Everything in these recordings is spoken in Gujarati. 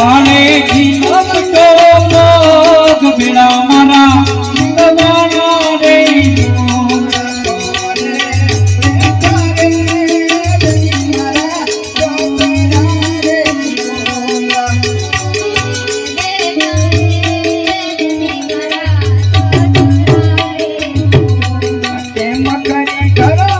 પાણે જીવત તો ભોગ બિના મારા ભગવાના રે કેમ કરી કરો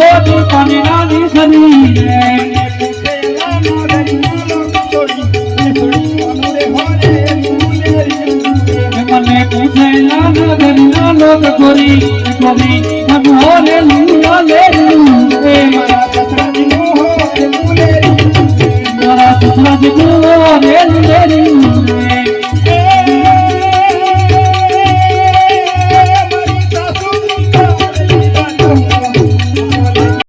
મામા મોહા એ તો અમારા નંદવાલા રે હા તમારી મોજ હા તો રે ઓટી પાણી નાની સરી મને પૂછે ના નગરી ના લોક ગોરી ગોરી હમ હોરે